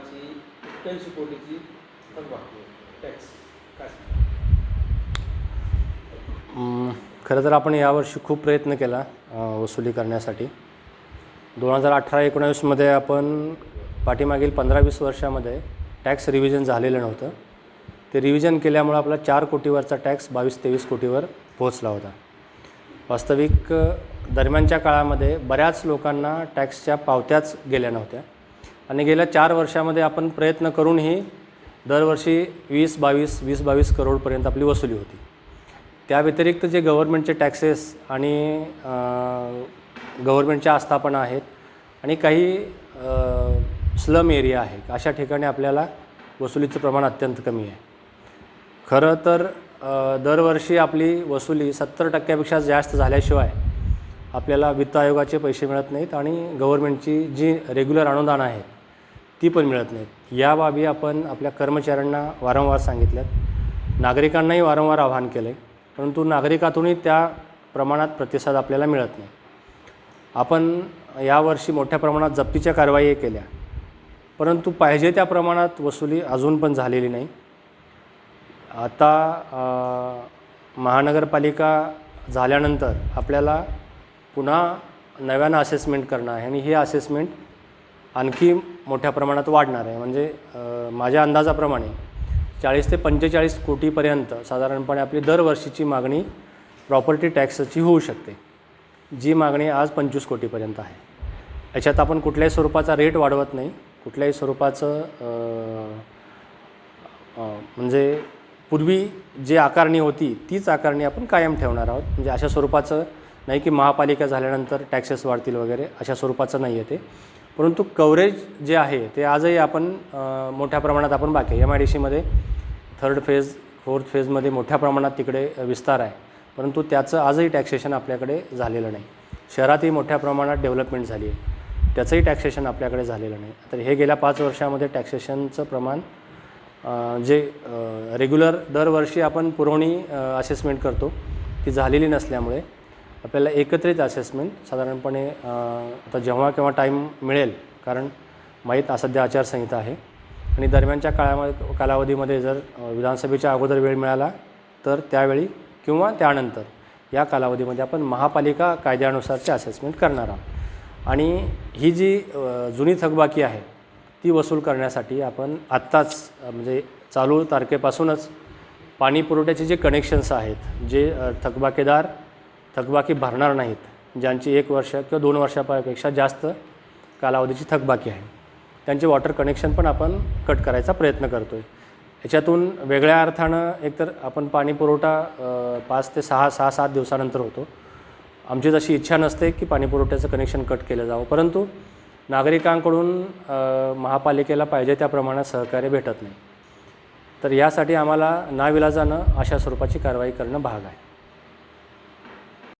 लाखाची एक्क्याऐंशी कोटीची थकबाकी टॅक्स काय खरं तर आपण यावर्षी खूप प्रयत्न केला वसुली करण्यासाठी. दोन हजार अठरा एकोणावीसमध्ये आपण पाठीमागील पंधरा वीस वर्षामध्ये टॅक्स रिव्हिजन झालेलं नव्हतं. ते रिव्हिजन केल्यामुळं आपला चार कोटीवरचा टॅक्स बावीस तेवीस कोटीवर पोहोचला होता. वास्तविक दरम्यानच्या काळामध्ये बऱ्याच लोकांना टॅक्सच्या पावत्याच गेल्या नव्हत्या. आणि गेल्या चार वर्षामध्ये आपण प्रयत्न करूनही दरवर्षी वीस बावीस वीस बावीस करोडपर्यंत आपली वसुली होती. त्या व्यतिरिक्त जे गव्हर्नमेंटचे टॅक्सेस आणि गव्हर्नमेंटच्या आस्थापना आहेत आणि काही स्लम एरिया आहे अशा ठिकाणी आपल्याला वसुलीचं प्रमाण अत्यंत कमी आहे. खरं तर दरवर्षी आपली वसुली सत्तर टक्क्यापेक्षा जास्त झाल्याशिवाय आपल्याला वित्त आयोगाचे पैसे मिळत नाहीत आणि गव्हर्नमेंटची जी रेग्युलर अनुदान आहेत ती पण मिळत नाहीत. या बाबी आपण आपल्या कर्मचाऱ्यांना वारंवार सांगितल्यात. नागरिकांनाही वारंवार आवाहन केलं आहे परंतु नागरिकातूनही त्या प्रमाणात प्रतिसाद आपल्याला मिळत नाही. आपण यावर्षी मोठ्या प्रमाणात जप्तीच्या कारवाई केल्या परंतु पाहिजे त्या प्रमाणात वसुली अजून पण झालेली नाही. आता महानगरपालिका झाल्यानंतर आपल्याला पुन्हा नव्यानं असेसमेंट करणं आहे आणि हे असेसमेंट आणखी मोठ्या प्रमाणात वाढणार आहे. म्हणजे माझ्या अंदाजाप्रमाणे चाळीस ते पंचेचाळीस कोटीपर्यंत साधारणपणे आपली दरवर्षीची मागणी प्रॉपर्टी टॅक्सची होऊ शकते जी मागणी आज पंचवीस कोटीपर्यंत आहे. याच्यात आपण कुठल्याही स्वरूपाचा रेट वाढवत नाही. कुठल्याही स्वरूपाचं म्हणजे पूर्वी जी आकारणी होती तीच आकारणी आपण कायम ठेवणार आहोत. म्हणजे अशा स्वरूपाचं नाही की महापालिका झाल्यानंतर टॅक्सेस वाढतील वगैरे अशा स्वरूपाचं नाही आहे ते. परंतु कव्हरेज जे आहे ते आजही आपण मोठ्या प्रमाणात आपण बाकी एम आय डी सीमध्ये थर्ड फेज फोर्थ फेजमध्ये मोठ्या प्रमाणात तिकडे विस्तार आहे. परंतु त्याचं आजही टॅक्सेशन आपल्याकडे झालेलं नाही. शहरातही मोठ्या प्रमाणात डेव्हलपमेंट झाली आहे. त्याचंही टॅक्सेशन आपल्याकडे झालेलं नाही. तर हे गेल्या पाच वर्षामध्ये टॅक्सेशनचं प्रमाण जे रेग्युलर दरवर्षी आपण पुरवणी असेसमेंट करतो ती झालेली नसल्यामुळे आपल्याला एकत्रित असेसमेंट साधारणपणे आता जेव्हा केव्हा टाईम मिळेल कारण माहीत सध्या आचारसंहिता आहे. आणि दरम्यानच्या काळामध्ये कालावधीमध्ये जर विधानसभेच्या अगोदर वेळ मिळाला तर त्यावेळी किंवा त्यानंतर या कालावधीमध्ये आपण महापालिका कायद्यानुसारचे असेसमेंट करणार आहोत. आणि ही जी जुनी थकबाकी आहे ती वसूल करण्यासाठी आपण आत्ताच म्हणजे चालू तारखेपासूनच पाणी पुरवठ्याचे जे कनेक्शन्स आहेत जे थकबाकेदार थकबाकी भरणार नाहीत. ज्यांची एक वर्ष किंवा दोन वर्षापेक्षा जास्त कालावधीची थकबाकी आहे. त्यांचे वॉटर कनेक्शन पण आपण कट करायचा प्रयत्न करतो आहे याच्यातून वेगळ्या अर्थानं एकतर आपण पाणी पुरवठा पाच ते सहा सहा सात दिवसानंतर होतो. आमची तशी इच्छा नसते की पाणी पुरवठ्याचं कनेक्शन कट केलं जावं. परंतु नागरिकांकडून महापालिकेला पाहिजे त्या प्रमाणात सहकार्य भेटत नाही. तर यासाठी आम्हाला नाविलाजानं अशा स्वरूपाची कारवाई करणं भाग आहे.